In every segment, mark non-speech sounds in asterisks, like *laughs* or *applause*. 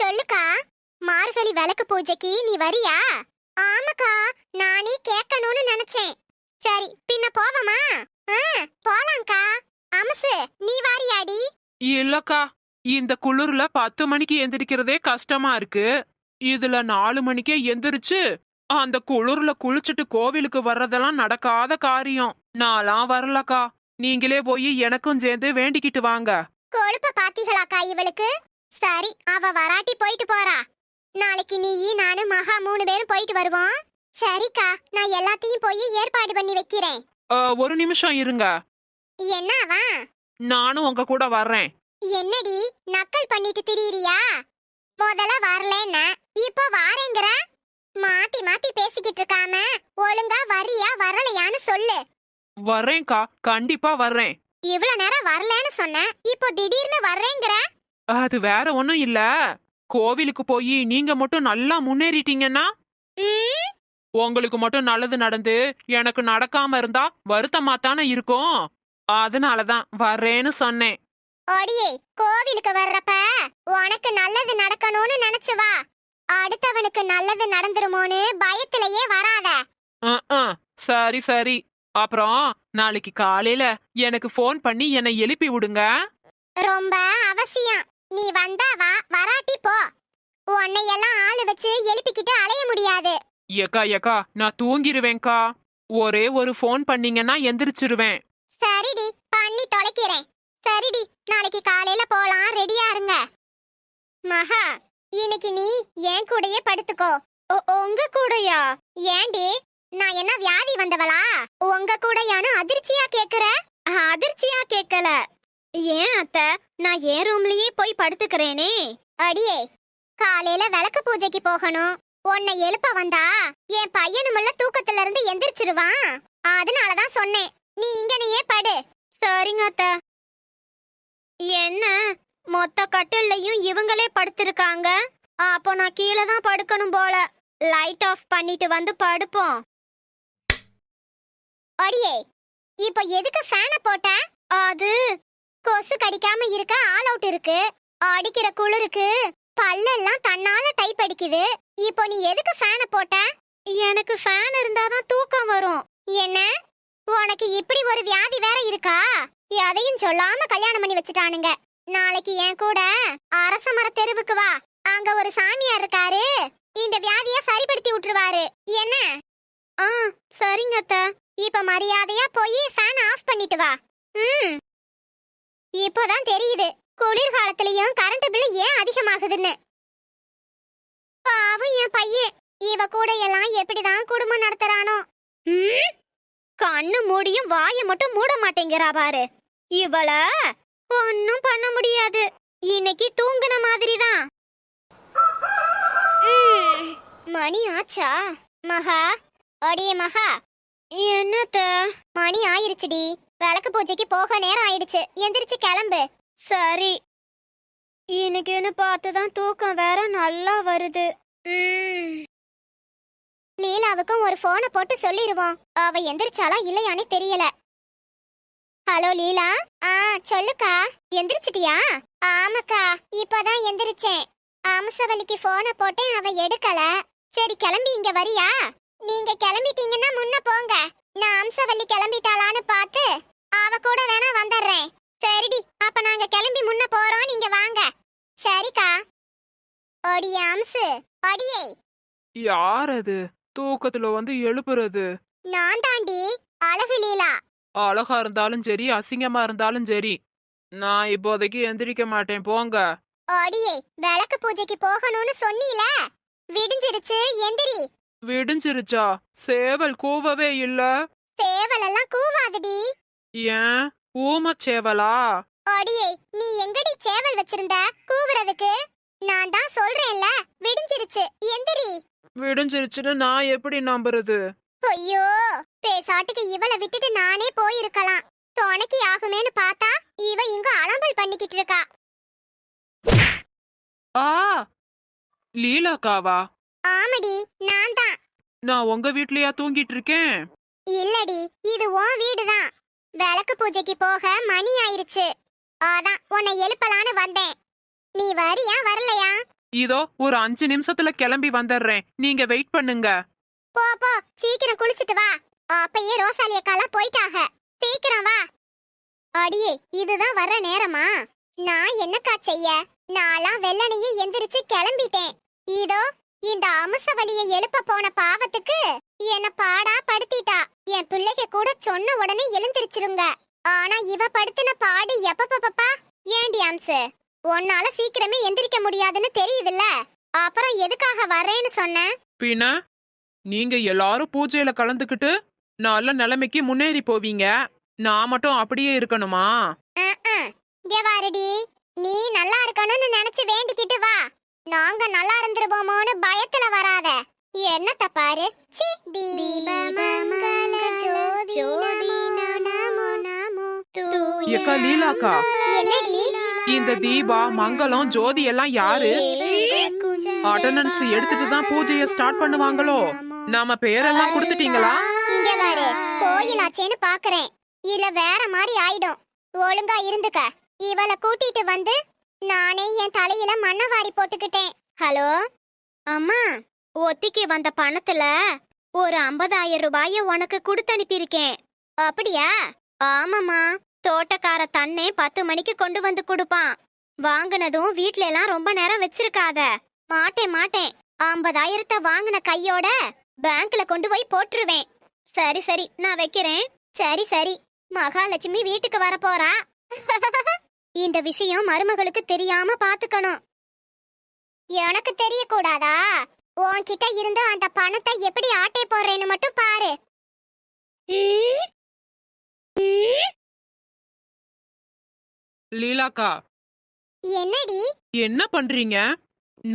சொல்லுக்கா. மார்கழி விளக்கு பூஜைக்கு நீ வரியா? ஆமாக்கா நானே கேட்கணும்னு நினைச்சேன். சரி பின்ன போவமா? போலாம்க்கா. அமசு நீ வாரியாடி. இல்லக்கா இந்த குளிர்ல பத்து மணிக்கு எந்திரிக்கிறதே கஷ்டமா இருக்கு. இதுல நாலு மணிக்கே எந்திரிச்சு அந்த குளிர்ல குளிச்சுட்டு கோவிலுக்கு வர்றதெல்லாம் நடக்காத காரியம். நான்லாம் வரலக்கா. நீங்களே போய் எனக்கும் சேர்ந்து வேண்டிக்கிட்டு வாங்க. கொழுப்ப பாத்தீங்களாக்கா இவளுக்கு? சரி அவ வராட்டி போயிட்டு போறா. நாளைக்கு நீ நானு மகா மூணு பேரும் போயிட்டு வருவோம். சரிக்கா நான் எல்லாத்தையும் போய் ஏற்பாடு பண்ணி வைக்கிறேன். ஒரு நிமிஷம் இருங்க. என்னவா? நானும் உங்க கூட வர்றேன். என்னடி நக்கல் பண்ணிட்டு திரியிறியா? முதல்ல வரலன்னா இப்போ வாரேங்கிற? மாத்தி மாத்தி பேசிக்கிட்டு இருக்காம ஒழுங்கா வரியா வரலையான்னு சொல்லு. வர்றேன்க்கா கண்டிப்பா வர்றேன். இவ்வளவு நேரம் வரலன்னு சொன்ன இப்போ திடீர்னு வர்றேங்கிற? அது வேற ஒண்ணும் இல்ல. கோவிலுக்கு போய் நீங்க மட்டும் நல்லா முன்னேறிட்டீங்கன்னா? உங்களுக்கு மட்டும் நல்லது நடந்து எனக்கு நடக்காம இருந்தா வருத்தமா தானே இருக்கும்? அதனாலதான் வர்றேன்னு சொன்னேன். அடியே கோவிலுக்கு வர்றப்ப உனக்கு நல்லது நடக்கணும்னு நினைச்சு வா. அடுத்தவனுக்கு நல்லது நடந்துருமோன்னு பயத்திலேயே வராத. சரி சரி. அப்புறம் நாளைக்கு காலையில எனக்கு ஃபோன் பண்ணி என்னை எழுப்பி விடுங்க. ரொம்ப அவசியம். நீ வந்தா வா வராட்டி போ. உன்னையெல்லாம் ஆளு வச்சு எழுப்பிக்கிட்டு அலைய முடியாது. ஏக்கா ஏக்கா நான் தூங்கிருவேன்க்கா. ஒரே ஒரு ஃபோன் பண்ணீங்கன்னா எந்திரிச்சிருவேன். சரிடி பண்ணி தொலைக்கிறேன். சரிடி நாளைக்கு காலையில போலாம் ரெடியா இருங்க. மகா இன்னைக்கு நீ என் கூடயே படுத்துக்கோ. உ- உங்க கூடயா? ஏண்டி நான் என்ன வியாதி வந்தவளா? உங்க கூடயானு அதிர்ச்சியா கேக்குற? அதிர்ச்சியா கேக்கல. ஏன் அத்த? நான் என் ரூம்லயே போய் படுத்துக்கிறேனே. அடியே காலையில விளக்கு பூஜைக்கு போகணும். உன்னை எழுப்ப வந்தா என் பையனுமுள்ள தூக்கத்துல இருந்து எந்திரிச்சிருவான். அதனாலதான் சொன்னேன். நீ இங்கனையே படு. சரிங்க அத்த. என்ன? மொத்த கட்டில்லையும் இவங்களே படுத்திருக்காங்க? அப்போ நான் கீழே தான் படுக்கணும் போல. லைட் ஆஃப் பண்ணிட்டு வந்து படுப்போம். அடியே இப்போ எதுக்கு ஃபேனை போட்ட? அது கொசு கடிக்காம இருக்க ஆல் அவுட் இருக்கு. அடிக்கிற குளிருக்கு. பல்லெல்லாம் தன்னால டைப் அடிக்குது. இப்போ நீ எதுக்கு ஃபேனை போட்ட? எனக்கு ஃபேன் இருந்தாதான் தூக்கம் வரும். என்ன? உனக்கு இப்படி ஒரு வியாதி வேற இருக்கா? அதையும் சொல்லாம கல்யாணம் பண்ணி வச்சுட்டானுங்க. நாளைக்கு என் கூட அரச மர தெருவுக்கு வா. அங்க ஒரு சாமியார் இருக்காரு. இந்த வியாதிய சரிப்படுத்தி விட்டுருவாரு. என்ன? ஆ சரிங்க அத்த. இப்ப மரியாதையா போய் ஃபேன் ஆஃப் பண்ணிட்டு வா. ம். இப்போதான் தெரியுது. குளிர்காலத்திலயும் கரண்ட் பில் ஏன் அதிகமாகுதுன்னு. பாவம் என் பையன். இவ கூட எல்லாம் எப்படிதான் குடும்பம் நடத்துறானோ. கண்ணு மூடியும் வாயை மட்டும் மூட மாட்டேங்கிறா பாரு. இவள ஒன்னும் பண்ண முடியாது. இன்னைக்கு தூங்குன மாதிரி தான் மணி ஆச்சா? மகா? அடியே மகா. என்னத்த? மணி ஆயிருச்சுடி. விளக்கு பூஜைக்கு போக நேரம் ஆயிடுச்சு. எந்திரிச்சு கிளம்பு. சரி. இன்னைக்குன்னு பார்த்து தான் தூக்கம் வேற நல்லா வருது. ம். லீலாவுக்கும் ஒரு போனை போட்டு சொல்லிருவோம். அவ எந்திரிச்சாலா இல்லையானே தெரியல. ஹலோ லீலா? ஆ சொல்லுக்கா. எந்திரிச்சிட்டியா? ஆமாக்கா இப்பதான் எந்திரிச்சேன். அம்சவல்லிக்கு போனை போட்டேன் அவ எடுக்கல. சரி கிளம்பி இங்க வரியா? நீங்க கிளம்பிட்டீங்கன்னா முன்ன போங்க. நான் அம்சவல்லி கிளம்பிட்டாளான்னு பார்த்து அவ கூட வேணா வந்துடுறேன். சரிடி அப்ப நாங்க கிளம்பி முன்ன போறோம். நீங்க வாங்க. சரிக்கா. அடியே அம்சு. அடியே. யார் அது? தூக்கத்துல வந்து எழுப்புறது. நான் தாண்டி அழகு லீலா. அழகா இருந்தாலும் சரி அசிங்கமா இருந்தாலும் சரி. நான் இப்போதைக்கு எந்திரிக்க மாட்டேன். போங்க. அடியே விளக்கு பூஜைக்கு போகணும்னு சொன்னீல? விடிஞ்சிருச்சு எந்திரி. விடிஞ்சிருச்சா? சேவல் கூவவே இல்ல. சேவலெல்லாம் கூவாதுடி. ஏன்? ஊமச்சேவலா அடியே நீ எங்கடி சேவல் வச்சிருந்த? கூவுறதுக்கு? நான் தான் சொல்றேன்ல விடிஞ்சிருச்சு. எந்திரி. விடிஞ்சிருச்சுன்னு நான் எப்படி நம்புறது? ஐயோ பேசாட்டுக்கு இவளை விட்டுட்டு நானே போயிருக்கலாம். துணைக்கு ஆகுமேன்னு பார்த்தா இவ இங்க அலம்பல் பண்ணிக்கிட்டு இருக்கா. ஆ லீலாக்காவா? ஆமடி நான் தான். நான் உங்க வீட்லயா தூங்கிட்டு இருக்கேன்? இல்லடி இது உன் வீடுதான். விளக்கு பூஜைக்கு போக மணி ஆயிருச்சு. அதான் உன்னை எழுப்பலான்னு வந்தேன். நீ வரியா வரலையா? இதோ ஒரு அஞ்சு நிமிஷத்துல கிளம்பி வந்துடுறேன். நீங்க வெயிட் பண்ணுங்க. போ போ சீக்கிரம் குளிச்சிட்டு வா. அப்பயே ரோசாலி அக்காலாம் போயிட்டாக. சீக்கிரம் வா. அடியே இதுதான் வர்ற நேரமா? நான் என்னக்கா செய்ய? நான்லாம் வெள்ளனையே எந்திரிச்சு கிளம்பிட்டேன். இதோ இந்த அமுச வழியை எழுப்ப போன பாவத்துக்கு என்ன பாடா படுத்திட்டா. என் பிள்ளைக கூட சொன்ன உடனே எழுந்திருச்சிருங்க. ஆனா இவ படுத்தின பாடு எப்பப்பப்பா ஏண்டி அம்சு? உன்னால சீக்கிரமே எந்திரிக்க முடியாதுன்னு தெரியுதுல்ல. அப்புறம் எதுக்காக வரேன்னு சொன்ன? பின்ன நீங்க எல்லாரும் பூஜையில கலந்துக்கிட்டு நல்ல நிலைமைக்கு முன்னேறி போவீங்க. நான் மட்டும் அப்படியே இருக்கணுமா? இங்க வாருடி. நீ நல்லா இருக்கணும்னு நினைச்சு வேண்டிக்கிட்டு வா. நாங்க நல்லா இருந்துருவோமோன்னு பயத்துல வராத. என்னத்த பாரு? சி தீபமங்கல ஜோதி நமோ நமோ ஏக்கா லீலாக்கா. என்னடி இந்த தீபா மங்களம் ஜோதி எல்லாம் யாரு? அட்டண்டன்ஸ் எடுத்துட்டு தான் பூஜைய ஸ்டார்ட் பண்ணுவாங்களோ? நாம பேரெல்லாம் கொடுத்துட்டீங்களா? இங்க பாரு கோயிலாச்சேன்னு பாக்குறேன். இல்ல வேற மாதிரி ஆயிடும். ஒழுங்கா இருந்துக்க. இவள கூட்டிட்டு வந்து நானே என் தலையில மண்ணை வாரி போட்டுக்கிட்டேன். ஹலோ? அம்மா ஒத்திக்கு வந்த பணத்துல ஒரு ஐம்பதாயிரம் ரூபாய உனக்கு கொடுத்து அனுப்பியிருக்கேன். அப்படியா? ஆமாம்மா தோட்டக்கார தன்னே பத்து மணிக்கு கொண்டு வந்து கொடுப்பான். வாங்கினதும் வீட்ல எல்லாம் ரொம்ப நேரம் வச்சிருக்காத. மாட்டேன் மாட்டேன். ஐம்பதாயிரத்தை வாங்கின கையோட பேங்க்ல கொண்டு போய் போட்டுருவேன். சரி சரி நான் வைக்கிறேன். சரி சரி. மகாலட்சுமி வீட்டுக்கு வரப்போறா. போறா *laughs* இந்த விஷயம் மருமகளுக்கு தெரியாம பாத்துக்கணும். எனக்கு தெரியக்கூடாதா? உன்கிட்ட இருந்து அந்த பணத்தை எப்படி ஆட்டை போடுறேன்னு மட்டும் பாரு? லீலாக்கா. என்னடி? என்ன பண்றீங்க?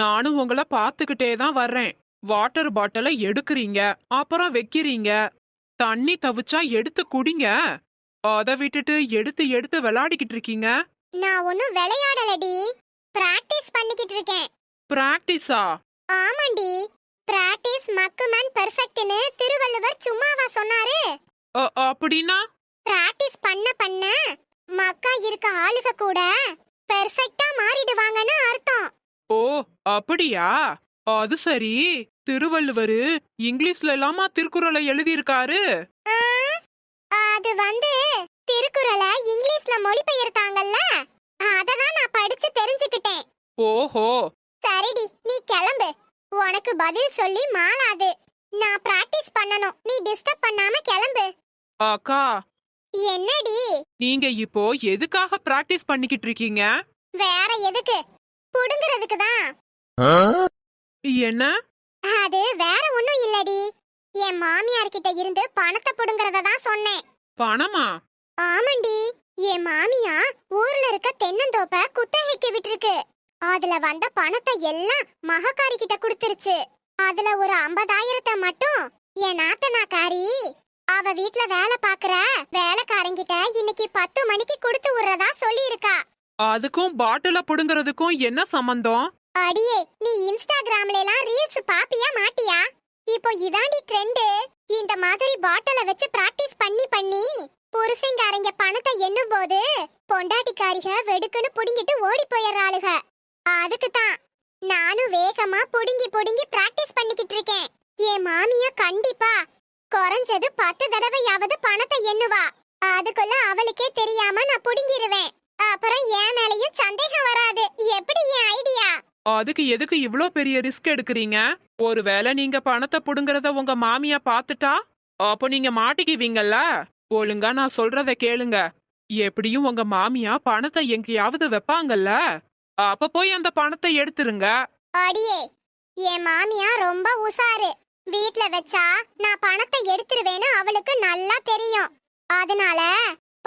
நானும் உங்களை பார்த்துக்கிட்டே தான் வர்றேன். வாட்டர் பாட்டிலை எடுக்கிறீங்க அப்புறம் வைக்கிறீங்க. தண்ணி தவிச்சா எடுத்து குடிங்க. அதை விட்டுட்டு எடுத்து எடுத்து விளையாடிக்கிட்டு இருக்கீங்க. நான் ஒன்னும் விளையாடலடி. பிராக்டிஸ் பண்ணிக்கிட்டு இருக்கேன். பிராக்டிஸா ஆமாண்டி. பிராக்டிஸ் மக்குமன் பெர்ஃபெக்ட்னு திருவள்ளுவர் சும்மாவா சொன்னாரு. அப்படின்னா? பிராக்டிஸ் பண்ண பண்ண மக்கா இருக்க ஆளுக கூட பெர்ஃபெக்ட்டா மாறிடுவாங்கன்னு அர்த்தம். ஓ அப்படியா? அது சரி. திருவள்ளுவரு இங்கிலீஷ்ல எல்லாமா திருக்குறளை எழுதியிருக்காரு? ஆ, அது வந்து திருக்குறளை இங்கிலீஷ்ல மொழிபெயர்த்தாங்கல்ல? அததான் நான் படிச்சு தெரிஞ்சுக்கிட்டேன். ஓஹோ. சரிடி நீ கிளம்பு. உனக்கு பதில் சொல்லி மாளாது நான் பிராக்டிஸ் பண்ணனும் நீ டிஸ்டர்ப் பண்ணாம கிளம்பு. அக்கா. என்னடி? நீங்க இப்போ எதுக்காக பிராக்டிஸ் பண்ணிக்கிட்டு இருக்கீங்க? வேற எதுக்கு? புடுங்குறதுக்கு தான். என்ன? அது வேற ஒண்ணும் இல்லடி. என் மாமியார் கிட்ட இருந்து பணத்தை புடுங்கறத தான் சொன்னேன். பணமா? ஆமாண்டி என் மாமியா ஊர்ல இருக்க தென்னந்தோப்ப குத்தகைக்கு விட்டுருக்கு. அதுல வந்த பணத்தை எல்லாம் மகக்காரி கிட்ட கொடுத்துருச்சு. அதுல ஒரு ஐம்பதாயிரத்தை மட்டும் என் நாத்தனாக்காரி அவ வீட்ல வேலை பாக்குற வேலைக்காரங்கிட்ட இன்னைக்கு பத்து மணிக்கு கொடுத்து விடுறதா சொல்லியிருக்கா. அதுக்கும் பாட்டில புடுங்கறதுக்கும் என்ன சம்பந்தம்? அடியே நீ இன்ஸ்டாகிராம்ல எல்லாம் ரீல்ஸ் பாப்பியா மாட்டியா? இப்போ இதாண்டி ட்ரெண்ட் இந்த மாதிரி பாட்டில வச்சு பிராக்டிஸ் பண்ணி பண்ணி புருஷங்காரங்க பணத்தை எண்ணும் போது பொண்டாட்டிக்காரிக வெடுக்குன்னு புடுங்கிட்டு ஓடி போயிடுறாளுக அதுக்கு தான் நானும் வேகமா புடுங்கி புடுங்கி பிராக்டிஸ் பண்ணிக்கிட்டு இருக்கேன். என் மாமியா கண்டிப்பா குறைஞ்சது பத்து தடவையாவது பணத்தை எண்ணுவா. அதுக்குள்ள அவளுக்கே தெரியாம நான் புடுங்கிருவேன். அப்புறம் என் மேலையும் சந்தேகம் வராது. எப்படி என் ஐடியா? அதுக்கு எதுக்கு இவ்ளோ பெரிய ரிஸ்க் எடுக்கிறீங்க? ஒருவேளை நீங்க பணத்தை புடுங்கறத உங்க மாமியா பாத்துட்டா அப்போ நீங்க மாட்டிக்குவீங்கல்ல? ஒழுங்கா நான் சொல்றத கேளுங்க. எப்படியும் உங்க மாமியா பணத்தை எங்கேயாவது வைப்பாங்கல்ல? அப்ப போய் அந்த பணத்தை எடுத்துருங்க. அடியே என் மாமியா ரொம்ப உசாரு. வீட்ல வச்சா நான் பணத்தை எடுத்துருவேன்னு அவளுக்கு நல்லா தெரியும். அதனால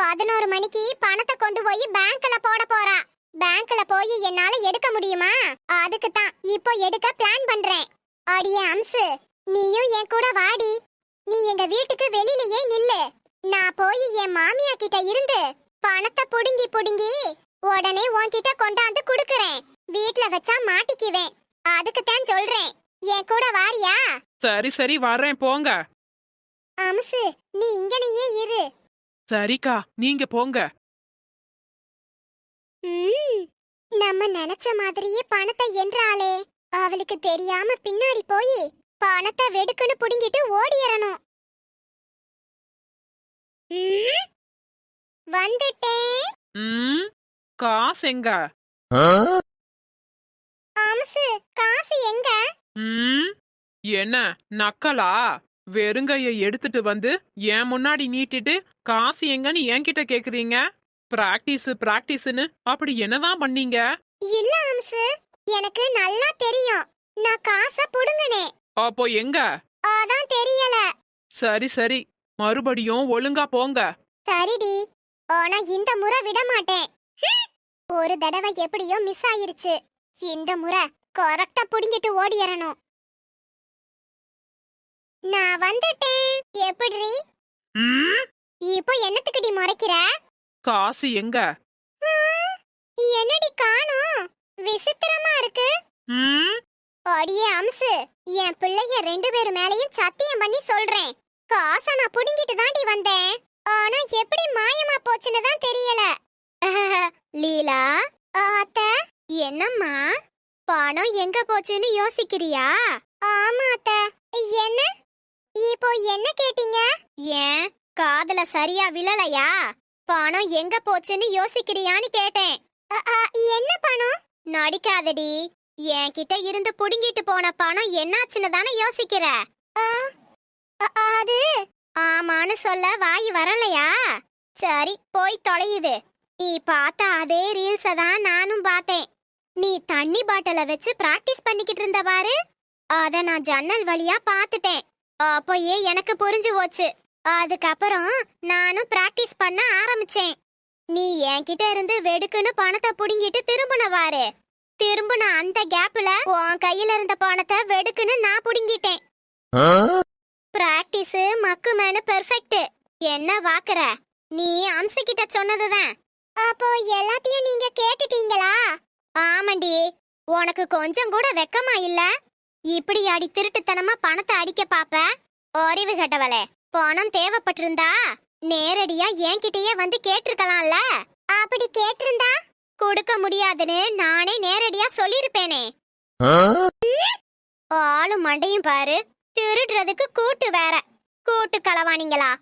பதினோரு மணிக்கு பணத்தை கொண்டு போய் பேங்க்ல போட போறா. பேங்க்ல போய் என்னால எடுக்க முடியுமா? அதுக்கு தான் இப்போ எடுக்க பிளான் பண்றேன். அடியே அம்சு நீயும் என் கூட வாடி. நீ எங்க வீட்டுக்கு வெளியிலயே நில்லு. நான் போய் என் மாமியா கிட்ட இருந்து பணத்தை புடுங்கி புடுங்கி உடனே உன்கிட்ட கொண்டாந்து குடுக்கறேன். வீட்ல வச்சா மாட்டிக்குவேன். அதுக்கு தான் சொல்றேன். என் கூட வாரியா? சரி சரி வர்றேன் போங்க. அம்சு நீ இங்கனையே இரு. சரிக்கா நீங்க போங்க. ம், நம்ம நினைச்ச மாதிரியே பணத்தை என்றாளே. அவளுக்கு தெரியாம பின்னாடி போய் பணத்தை வெடுக்குன்னு புடுங்கிட்டு ஓடியறணும். ம், வந்துட்டேன். ம்? காசு எங்க? அம்சு காசு எங்க? ம்? என்ன நக்கலா? வெறுங்கைய எடுத்துட்டு வந்து என் முன்னாடி நீட்டிட்டு காசு எங்கன்னு என்கிட்ட கேக்குறீங்க? பிராக்டிஸ் பிராக்டிஸ்னு அப்படி என்னதான் பண்ணீங்க? இல்ல அம்சு எனக்கு நல்லா தெரியும். நான் காசை புடுங்கனே அப்போ எங்க? அதான் தெரியல. சரி சரி. மறுபடியும் ஒழுங்கா போங்க. சரிடி. ஆனா இந்த முறை விட மாட்டேன். ஒரு தடவை எப்படியோ மிஸ் ஆயிருச்சு. இந்த முறை கரெக்டா புடிங்கிட்டு ஓடியறணும். நான் வந்துட்டேன். எப்படி ம்? இப்போ என்னத்துக்குடி முறைக்கிற? காசு எங்க? என்னடி காணோம்? விசித்திரமா இருக்கு. ம்? அடியே அம்சு என் பிள்ளைய ரெண்டு பேர் மேலயும் சத்தியம் பண்ணி சொல்றேன். காசை நான் புடுங்கிட்டு தாண்டி வந்தேன். ஆனா எப்படி மாயமா போச்சுன்னு தான் தெரியல. *laughs* லீலா அத்த என்னம்மா? பணம் எங்க போச்சுன்னு யோசிக்கிறியா? ஆமா அத்த. என்ன? இப்போ என்ன கேட்டீங்க? ஏன் காதுல சரியா விழலையா? பணம் எங்க போச்சுன்னு யோசிக்கிறியான்னு கேட்டேன். என்ன பணம்? நடிக்காதடி. என்கிட்ட இருந்து புடுங்கிட்டு போன பணம் என்னாச்சுன்னு தானே யோசிக்கிற? அது? ஆமான்னு சொல்ல வாய் வரலையா? சரி போய் தொலையுது. நீ பார்த்த அதே ரீல்ஸ தான் நானும் பார்த்தேன். நீ தண்ணி பாட்டில வச்சு பிராக்டிஸ் பண்ணிக்கிட்டு இருந்த பாரு. அத நான் ஜன்னல் வழியா பார்த்துட்டேன். அப்போயே எனக்கு புரிஞ்சு போச்சு. அதுக்கப்புறம் நானும் பிராக்டிஸ் பண்ண ஆரம்பிச்சேன். நீ என்கிட்ட இருந்து வெடுக்குன்னு பணத்தை புடுங்கிட்டு திரும்பினவாரு திரும்பின அந்த கேப்ல உன் கையில இருந்த பணத்தை வெடுக்குன்னு நான் புடுங்கிட்டேன். பிராக்டிஸ் மக்கு மேனு பெர்ஃபெக்ட் என்ன வாக்குற? நீ அம்சு கிட்ட சொன்னதுதான். அப்போ எல்லாத்தையும் நீங்க கேட்டுட்டீங்களா? ஆமாண்டி. உனக்கு கொஞ்சம் கூட வெக்கமா இல்ல? இப்படி அடி திருட்டுத்தனமா பணத்தை அடிக்க பாப்ப? அறிவு கட்டவளே பணம் தேவைப்பட்டிருந்தா நேரடியா என்கிட்டயே வந்து கேட்டிருக்கலாம்ல? அப்படி கேட்டிருந்தா? கொடுக்க முடியாதுன்னு நானே நேரடியா சொல்லிருப்பேனே ஆளும் மண்டையும் பாரு. திருடுறதுக்கு கூட்டு வேற. கூட்டு களவாணிங்களா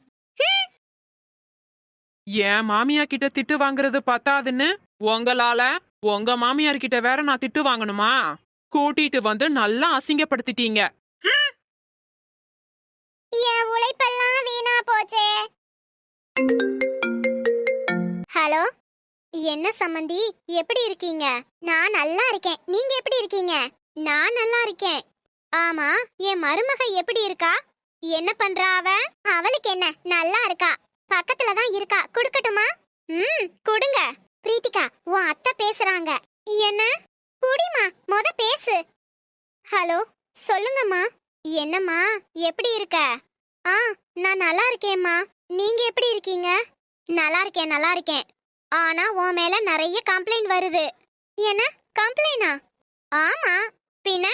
என் மாமியா கிட்ட திட்டு வாங்குறது பத்தாதுன்னு? உங்களால? உங்க மாமியார் கிட்ட வேற நான் திட்டு வாங்கணுமா? கூட்டிட்டு வந்து நல்லா அசிங்கப்படுத்திட்டீங்க. என் உழைப்பெல்லாம் வீணா போச்சே. ஹலோ? என்ன சம்மந்தி? எப்படி இருக்கீங்க? நான் நல்லா இருக்கேன். நீங்க எப்படி இருக்கீங்க? நான் நல்லா இருக்கேன். ஆமா என் மருமக எப்படி இருக்கா? என்ன பண்றா அவ? அவளுக்கு என்ன நல்லா இருக்கா? பக்கத்துல தான் இருக்கா குடுக்கட்டுமா? ம் குடுங்க. பிரீத்திகா உன் அத்தை பேசுறாங்க. என்ன? குடிமா மொத பேசு. ஹலோ சொல்லுங்கம்மா. என்னம்மா எப்படி இருக்க? ஆ நான் நல்லா இருக்கேம்மா. நீங்க எப்படி இருக்கீங்க? நல்லா இருக்கேன் நல்லா இருக்கேன். ஆனா உன் மேல நிறைய கம்ப்ளைண்ட் வருது. என்ன கம்ப்ளைண்டா ஆமா. பின்ன?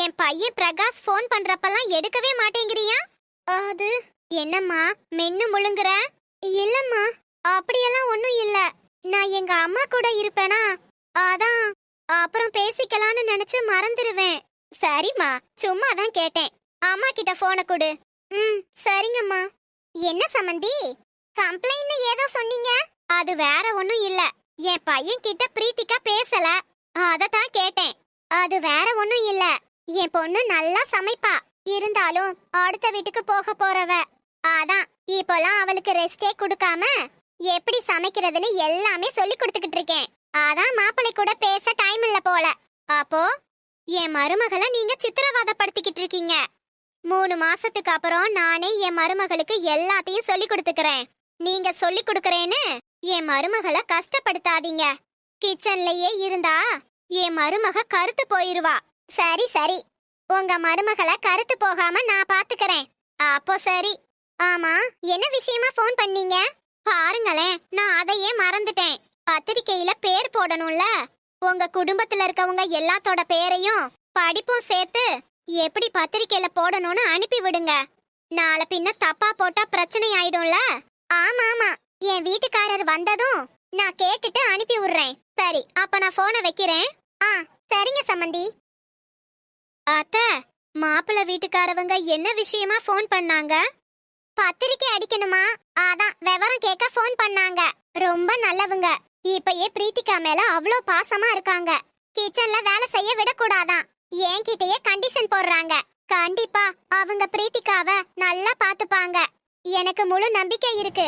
என் பையன் பிரகாஷ் ஃபோன் பண்றப்பெல்லாம் எடுக்கவே மாட்டேங்கிறியா? அது? என்னம்மா மென்னு முழுங்குற? இல்லம்மா. அப்படியெல்லாம் ஒண்ணும் இல்ல. நான் எங்க அம்மா கூட இருப்பேனா? அதான். அப்புறம் பேசிக்கலாம்னு நினைச்சு மறந்துடுவேன் சரிம்மா சும்மா தான் கேட்டேன். அம்மா கிட்ட போனை கொடு. ம் சரிங்கம்மா. என்ன சம்மந்தி கம்ப்ளைண்ட் ஏதோ சொன்னீங்க? அது வேற ஒண்ணும் இல்ல. என் பையன் கிட்ட பிரீத்திகா பேசல. அத தான் கேட்டேன். அது வேற ஒண்ணும் இல்ல. என் பொண்ணு நல்லா சமைப்பா. இருந்தாலும் அடுத்த வீட்டுக்கு போக போறவ. அதான் இப்போலாம் அவளுக்கு ரெஸ்டே கொடுக்காம எப்படி சமைக்கிறதுன்னு எல்லாமே சொல்லி கொடுத்துக்கிட்டு இருக்கேன். அதான் மாப்பிள்ளை கூட பேச டைம் இல்ல போல. அப்போ என் மருமகளை நீங்க சித்திரவதைப்படுத்திக்கிட்டு இருக்கீங்க. மூணு மாசத்துக்கு அப்புறம் நானே என் மருமகளுக்கு எல்லாத்தையும் சொல்லி கொடுத்துக்கிறேன். நீங்க சொல்லி கொடுக்கறேன்னு என் மருமகளை கஷ்டப்படுத்தாதீங்க. கிச்சன்லயே இருந்தா என் மருமக கருத்து போயிருவா. சரி சரி. உங்க மருமகளை கருத்து போகாம நான் பாத்துக்கிறேன். அப்போ சரி. ஆமா என்ன விஷயமா ஃபோன் பண்ணீங்க? பாருங்களேன் நான் அதையே மறந்துட்டேன். பத்திரிக்கையில பேர் போடணும்ல. உங்க குடும்பத்துல இருக்கவங்க எல்லாத்தோட பேரையும் படிப்பும் சேர்த்து எப்படி பத்திரிக்கையில போடணும்னு அனுப்பி விடுங்க. நாளை பின்ன தப்பா போட்டா பிரச்சனை ஆயிடும்ல. ஆமா ஆமா. என் வீட்டுக்காரர் வந்ததும் நான் கேட்டுட்டு அனுப்பி விடுறேன். சரி அப்ப நான் போனை வைக்கிறேன். ஆ சரிங்க சம்மந்தி. அத்த மாப்பிள்ள வீட்டுக்காரவங்க என்ன விஷயமா ஃபோன் பண்ணாங்க? பத்திரிக்கை அடிக்கணுமா? அதான் விவரம் கேட்க ஃபோன் பண்ணாங்க. ரொம்ப நல்லவங்க. இப்பயே பிரீத்திகா மேல அவ்வளோ பாசமா இருக்காங்க. கிச்சன்ல வேலை செய்ய விடக்கூடாதான். என்கிட்டயே கண்டிஷன் போடுறாங்க. கண்டிப்பா அவங்க பிரீத்திகாவை நல்லா பாத்துப்பாங்க எனக்கு முழு நம்பிக்கை இருக்கு.